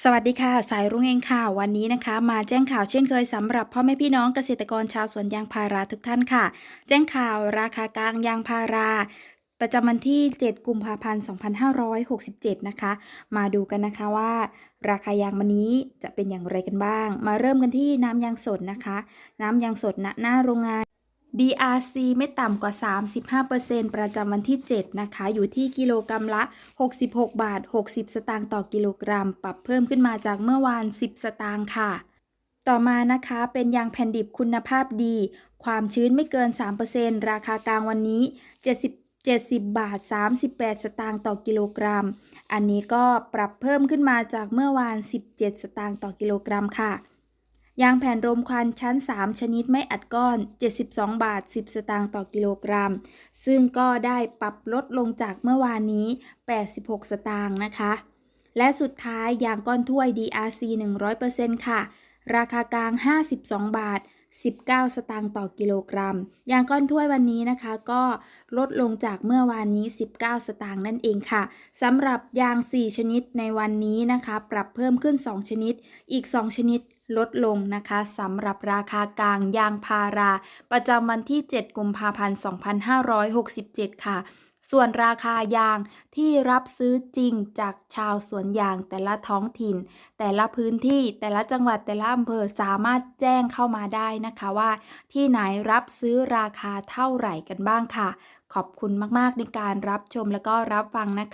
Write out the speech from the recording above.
สวัสดีค่ะ สายรุ้งเองค่ะ วันนี้นะคะ มาแจ้งข่าวเช่นเคยสำหรับพ่อแม่พี่น้องเกษตรกรชาวสวนยางพาราทุกท่านค่ะ แจ้งข่าวราคากลางยางพารา ประจำวันที่ 7 กุมภาพันธ์ 2567 นะคะ มาดูกันนะคะว่า ราคายางวันนี้จะเป็นอย่างไรกันบ้าง มาเริ่มกันที่น้ำยางสดนะคะ น้ำยางสดณหน้าโรงงาน DRC ไม่ต่ำกว่า 35%ประจำวันที่ 7 นะคะ อยู่ที่กิโลกรัมละ 66 บาท 60 สตางค์ต่อกิโลกรัม ปรับเพิ่มขึ้นมาจากเมื่อวาน 10 สตางค์ค่ะ ต่อมานะคะเป็นยางแผ่นดิบคุณภาพดี ความชื้นไม่เกิน 3%ราคากลางวันนี้ 70 70 บาท 38 สตางค์ต่อกิโลกรัม อันนี้ก็ปรับเพิ่มขึ้นมาจากเมื่อวาน 17 สตางค์ต่อกิโลกรัมค่ะ ยางแผ่นรมควันชั้น 3 ชนิดไม่อัดก้อน 72 บาท 10 สตางค์ต่อกิโลกรัม ซึ่งก็ได้ปรับลดลงจากเมื่อวานนี้ 86 สตางค์นะคะ และสุดท้ายยางก้อนถ้วย DRC 100%ค่ะ ราคากลาง 52 บาท 19 สตางค์ต่อกิโลกรัม ยางก้อนถ้วยวันนี้นะคะ ก็ลดลงจากเมื่อวานนี้ 19 สตางค์นั่นเองค่ะสำหรับยาง 4 ชนิดในวันนี้นะคะ ปรับเพิ่มขึ้น 2 ชนิด อีก 2 ชนิด ลดลงนะคะสำหรับราคากลางยางพารา ประจำวันที่ 7 กุมภาพันธ์ 2567 ค่ะ ส่วนราคายางที่รับซื้อจริงจากชาวสวนยางแต่ละท้องถิ่น แต่ละพื้นที่แต่ละจังหวัดแต่ละอำเภอสามารถแจ้งเข้ามาได้นะคะว่า ที่ไหนรับซื้อราคาเท่าไหร่กันบ้างค่ะ ขอบคุณมากๆในการรับชมแล้วก็รับฟังนะคะ